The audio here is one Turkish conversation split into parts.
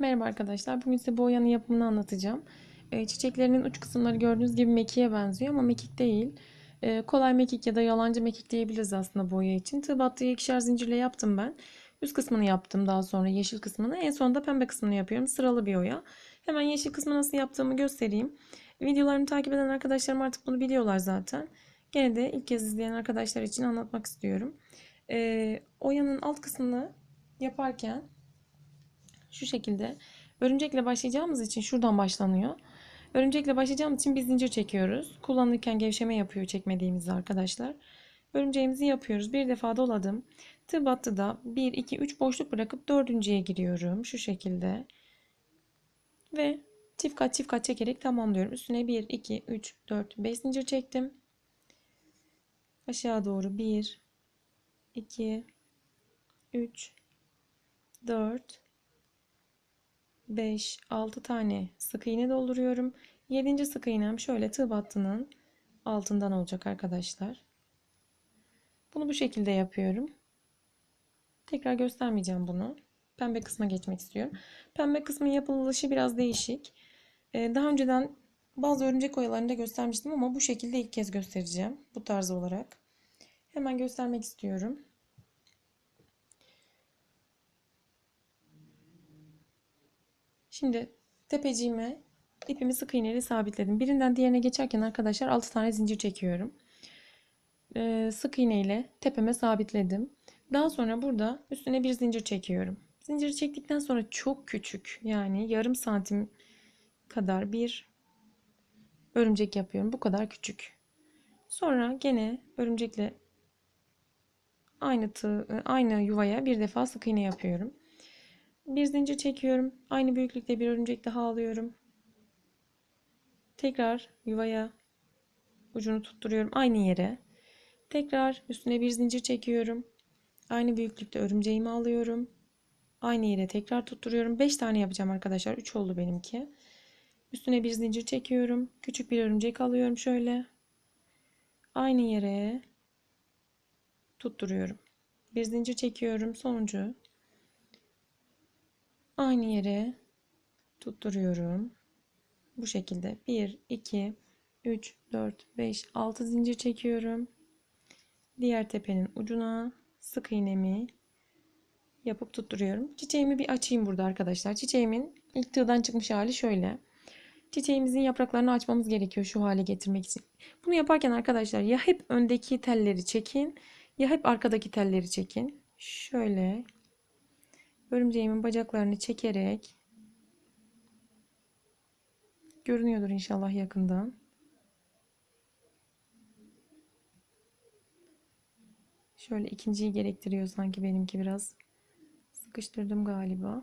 Merhaba arkadaşlar. Bugün size bu oyanın yapımını anlatacağım. Ee, çiçeklerinin uç kısımları gördüğünüz gibi mekiğe benziyor ama mekik değil. Ee, kolay mekik ya da yalancı mekik diyebiliriz aslında bu oya için. Tığ battığı ikişer zincirle yaptım ben. Üst kısmını yaptım daha sonra yeşil kısmını. En sonunda pembe kısmını yapıyorum. Sıralı bir oya. Hemen yeşil kısmı nasıl yaptığımı göstereyim. Videolarımı takip eden arkadaşlarım artık bunu biliyorlar zaten. Gene de ilk kez izleyen arkadaşlar için anlatmak istiyorum. Ee, oyanın alt kısmını yaparken şu şekilde örümcekle başlayacağımız için şuradan başlanıyor. Örümcekle başlayacağımız için bir zincir çekiyoruz. Kullanırken gevşeme yapıyor çekmediğimizde arkadaşlar. Örümceğimizi yapıyoruz. Bir defa doladım. Tığ battıda 1, 2, 3 boşluk bırakıp dördüncüye giriyorum. Şu şekilde. Ve çift kat çift kat çekerek tamamlıyorum. Üstüne 1, 2, 3, 4, 5 zincir çektim. Aşağı doğru 1, 2, 3, 4, 5, 6 tane sık iğne dolduruyorum. 7. sık iğnem şöyle tığ battının altından olacak arkadaşlar. Bunu bu şekilde yapıyorum. Tekrar göstermeyeceğim bunu. Pembe kısma geçmek istiyorum. Pembe kısmın yapılışı biraz değişik. Ee, daha önceden bazı örümcek oyalarında göstermiştim ama bu şekilde ilk kez göstereceğim. Bu tarz olarak. Hemen göstermek istiyorum. Şimdi tepeciğime ipimi sık iğneyle sabitledim. Birinden diğerine geçerken arkadaşlar 6 tane zincir çekiyorum. Ee, sık iğneyle tepeme sabitledim. Daha sonra burada üstüne bir zincir çekiyorum. Zinciri çektikten sonra çok küçük yani yarım santim kadar bir örümcek yapıyorum. Bu kadar küçük. Sonra gene örümcekle aynı tığ, aynı yuvaya bir defa sık iğne yapıyorum. Bir zincir çekiyorum. Aynı büyüklükte bir örümcek daha alıyorum. Tekrar yuvaya ucunu tutturuyorum aynı yere. Tekrar üstüne bir zincir çekiyorum. Aynı büyüklükte örümceğimi alıyorum. Aynı yere tekrar tutturuyorum. 5 tane yapacağım arkadaşlar. 3 oldu benimki. Üstüne bir zincir çekiyorum. Küçük bir örümcek alıyorum şöyle. Aynı yere tutturuyorum. Bir zincir çekiyorum. Sonuncu aynı yere tutturuyorum. Bu şekilde 1 2 3 4 5 6 zincir çekiyorum. Diğer tepenin ucuna sık iğnemi yapıp tutturuyorum. Çiçeğimi bir açayım burada arkadaşlar. Çiçeğimin ilk tığdan çıkmış hali şöyle. Çiçeğimizin yapraklarını açmamız gerekiyor şu hale getirmek için. Bunu yaparken arkadaşlar ya hep öndeki telleri çekin ya hep arkadaki telleri çekin. Şöyle örümceğimin bacaklarını çekerek görünüyordur inşallah yakından. Şöyle ikinciyi gerektiriyor sanki benimki biraz. Sıkıştırdım galiba.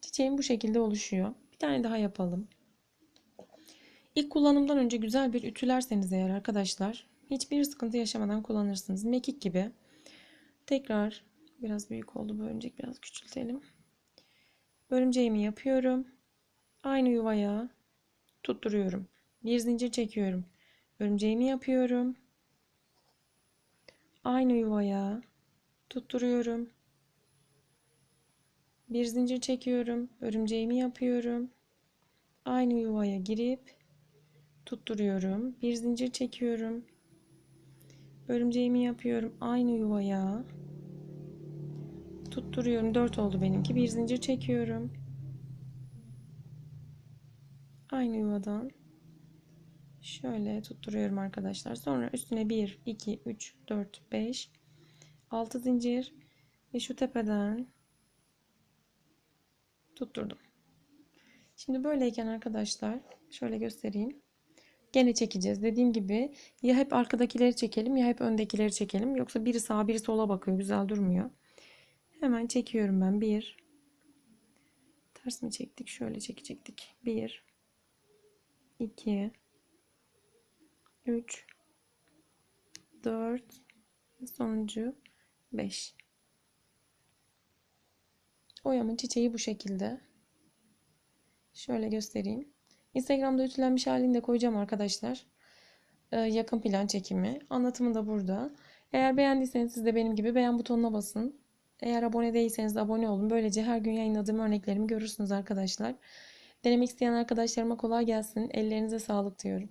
Çiçeğim bu şekilde oluşuyor. Bir tane daha yapalım. İlk kullanımdan önce güzel bir ütülerseniz eğer arkadaşlar hiçbir sıkıntı yaşamadan kullanırsınız. Mekik gibi. Tekrar biraz büyük oldu bu örümcek biraz küçültelim. Örümceğimi yapıyorum. Aynı yuvaya tutturuyorum. Bir zincir çekiyorum. Örümceğimi yapıyorum. Aynı yuvaya tutturuyorum. Bir zincir çekiyorum. Örümceğimi yapıyorum. Aynı yuvaya girip tutturuyorum. Bir zincir çekiyorum. Örümceğimi yapıyorum. Aynı yuvaya tutturuyorum. 4 oldu benimki. Bir zincir çekiyorum. Aynı yuvadan şöyle tutturuyorum arkadaşlar. Sonra üstüne 1, 2, 3, 4, 5, 6 zincir ve şu tepeden tutturdum. Şimdi böyleyken arkadaşlar şöyle göstereyim. Gene çekeceğiz. Dediğim gibi ya hep arkadakileri çekelim ya hep öndekileri çekelim. Yoksa biri sağa biri sola bakıyor. Güzel durmuyor. Hemen çekiyorum ben. Bir. Ters mi çektik? Şöyle çekecektik. Bir. iki, Üç. Dört. Sonuncu. Beş. Oyamın çiçeği bu şekilde. Şöyle göstereyim. Instagram'da ütülenmiş halini de koyacağım arkadaşlar. Ee, yakın plan çekimi. Anlatımı da burada. Eğer beğendiyseniz siz de benim gibi beğen butonuna basın. Eğer abone değilseniz de abone olun. Böylece her gün yayınladığım örneklerimi görürsünüz arkadaşlar. Denemek isteyen arkadaşlarıma kolay gelsin. Ellerinize sağlık diyorum.